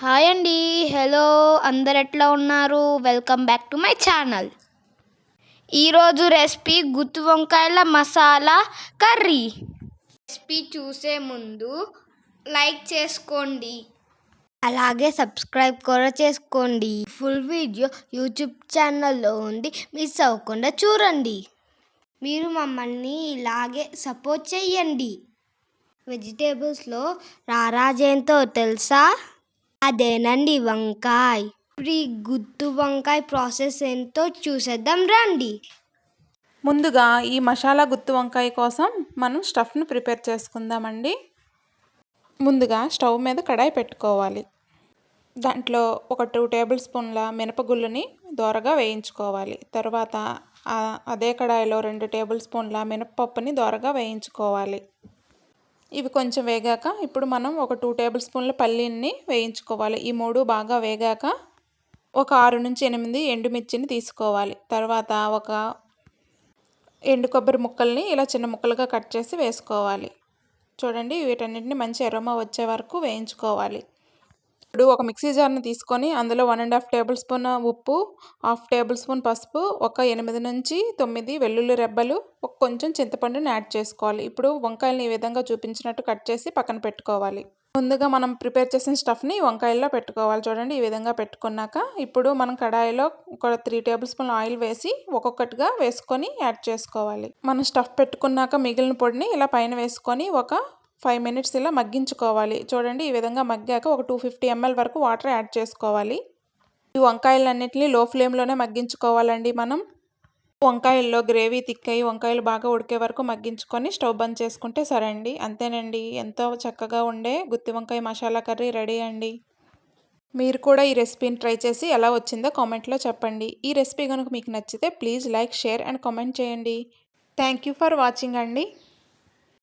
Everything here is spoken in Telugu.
హాయ్ అండి. హలో. అందరు ఎట్లా ఉన్నారు? Welcome back to my channel. ఈరోజు రెసిపీ గుత్తి వంకాయల మసాలా కర్రీ. రెసిపీ చూసే ముందు లైక్ చేసుకోండి. అలాగే సబ్స్క్రైబ్ కూడా చేసుకోండి. ఫుల్ వీడియో యూట్యూబ్ ఛానల్లో ఉంది. మిస్ అవ్వకుండా చూడండి. మీరు మమ్మల్ని ఇలాగే సపోర్ట్ చెయ్యండి. వెజిటేబుల్స్లో రారాజేంతో తెలుసా? అదేనండి వంకాయ. ఇప్పుడు ఈ గుత్తు వంకాయ ప్రాసెస్ ఏంటో చూసేద్దాం రండి. ముందుగా ఈ మసాలా గుత్తి వంకాయ కోసం మనం స్టఫ్ను ప్రిపేర్ చేసుకుందామండి. ముందుగా స్టవ్ మీద కడాయి పెట్టుకోవాలి. దాంట్లో ఒక టూ టేబుల్ స్పూన్ల మినపగుళ్ళుని దోరగా వేయించుకోవాలి. తర్వాత అదే కడాయిలో రెండు టేబుల్ స్పూన్ల మినపప్పుని దోరగా వేయించుకోవాలి. ఇవి కొంచెం వేగాక ఇప్పుడు మనం ఒక టూ టేబుల్ స్పూన్ల పల్లీని వేయించుకోవాలి. ఈ మూడు బాగా వేగాక ఒక ఆరు నుంచి ఎనిమిది ఎండుమిర్చిని తీసుకోవాలి. తర్వాత ఒక ఎండు కొబ్బరి ముక్కల్ని ఇలా చిన్న ముక్కలుగా కట్ చేసి వేసుకోవాలి. చూడండి వీటన్నిటిని మంచి ఎరమ వచ్చే వరకు వేయించుకోవాలి. ఇప్పుడు ఒక మిక్సీ జార్ని తీసుకొని అందులో one and half tablespoon ఉప్పు హాఫ్ టేబుల్ స్పూన్ పసుపు ఒక ఎనిమిది నుంచి తొమ్మిది వెల్లుల్లి రెబ్బలు ఒక కొంచెం చింతపండుని యాడ్ చేసుకోవాలి. ఇప్పుడు వంకాయలను ఈ విధంగా చూపించినట్టు కట్ చేసి పక్కన పెట్టుకోవాలి. ముందుగా మనం ప్రిపేర్ చేసిన స్టఫ్ని వంకాయల్లో పెట్టుకోవాలి. చూడండి ఈ విధంగా పెట్టుకున్నాక ఇప్పుడు మనం కడాయిలో ఒక త్రీ టేబుల్ స్పూన్ ఆయిల్ వేసి ఒక్కొక్కటిగా వేసుకొని యాడ్ చేసుకోవాలి. మనం స్టఫ్ పెట్టుకున్నాక మిగిలిన పొడిని ఇలా పైన వేసుకొని ఒక ఫైవ్ మినిట్స్ ఇలా మగ్గించుకోవాలి. చూడండి ఈ విధంగా మగ్గాక ఒక టూ ఫిఫ్టీ ఎంఎల్ వరకు వాటర్ యాడ్ చేసుకోవాలి. ఈ వంకాయలన్నింటినీ లో ఫ్లేమ్లోనే మగ్గించుకోవాలండి మనం. వంకాయల్లో గ్రేవీ తిక్కయి వంకాయలు బాగా ఉడికే వరకు మగ్గించుకొని స్టవ్ బంద్ చేసుకుంటే సరే అండి అంతేనండి. ఎంతో చక్కగా ఉండే గుత్తి వంకాయ మసాలా కర్రీ రెడీ అండి. మీరు కూడా ఈ రెసిపీని ట్రై చేసి ఎలా వచ్చిందో కామెంట్లో చెప్పండి. ఈ రెసిపీ కనుక మీకు నచ్చితే please like share and comment చేయండి. థ్యాంక్ యూ ఫర్ వాచింగ్ అండి.